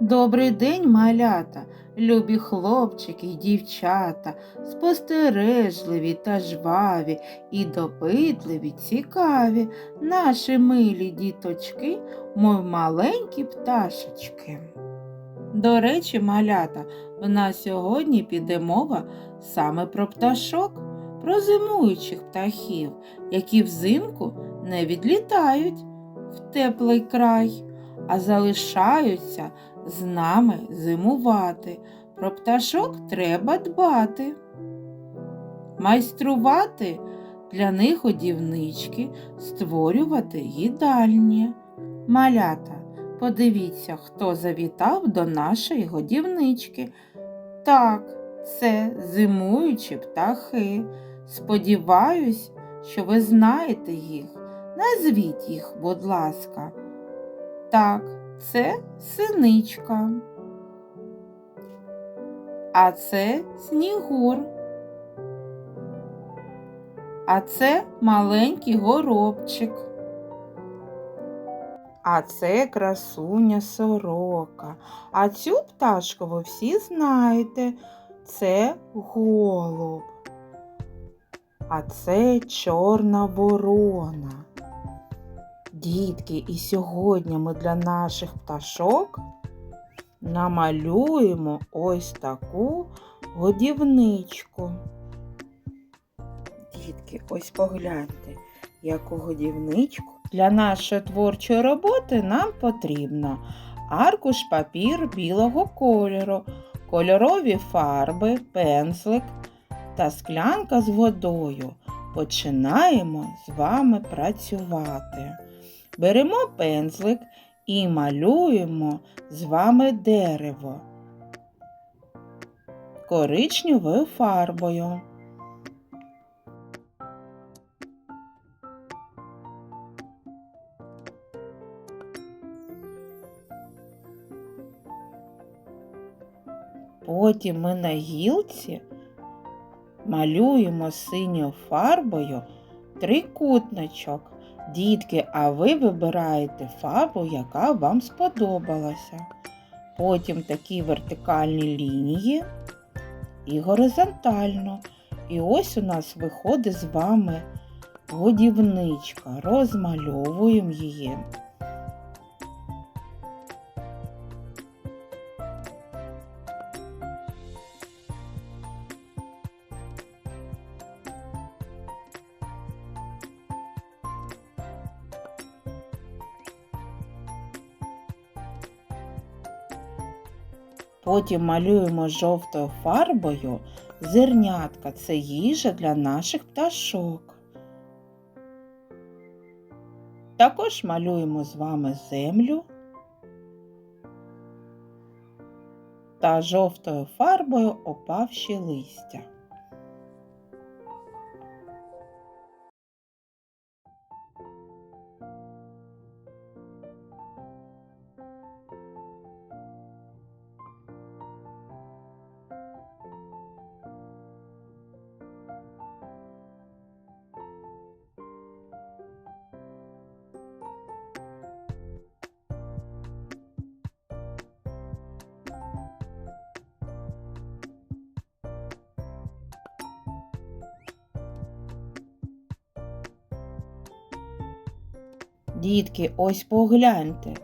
Добрий день, малята, любі хлопчики й дівчата, спостережливі та жваві і допитливі, цікаві, наші милі діточки, мов маленькі пташечки. До речі, малята, в нас сьогодні піде мова саме про пташок, про зимуючих птахів, які взимку не відлітають в теплий край, а залишаються з нами зимувати. Про пташок треба дбати. Майструвати для них годівнички, створювати їдальні. Малята, подивіться, хто завітав до нашої годівнички. Так, це зимуючі птахи. Сподіваюсь, що ви знаєте їх. Назвіть їх, будь ласка. Так, це синичка. А це снігур. А це маленький горобчик. А це красуня сорока. А цю пташку ви всі знаєте. Це голуб. А це чорна ворона. Дітки, і сьогодні ми для наших пташок намалюємо ось таку годівничку. Дітки, ось погляньте, яку годівничку. Для нашої творчої роботи нам потрібно аркуш папір білого кольору, кольорові фарби, пензлик та склянка з водою. Починаємо з вами працювати. Беремо пензлик і малюємо з вами дерево коричневою фарбою. Потім ми на гілці малюємо синьою фарбою трикутничок. Дітки, а ви вибираєте фарбу, яка вам сподобалася. Потім такі вертикальні лінії і горизонтально. І ось у нас виходить з вами годівничка. Розмальовуємо її. Потім малюємо жовтою фарбою зернятка. Це їжа для наших пташок. Також малюємо з вами землю та жовтою фарбою опавші листя. Дітки, ось погляньте,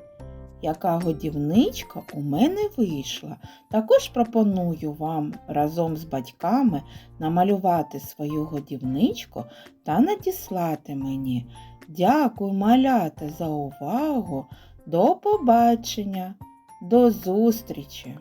яка годівничка у мене вийшла. Також пропоную вам разом з батьками намалювати свою годівничку та надіслати мені. Дякую, малята, за увагу. До побачення, до зустрічі!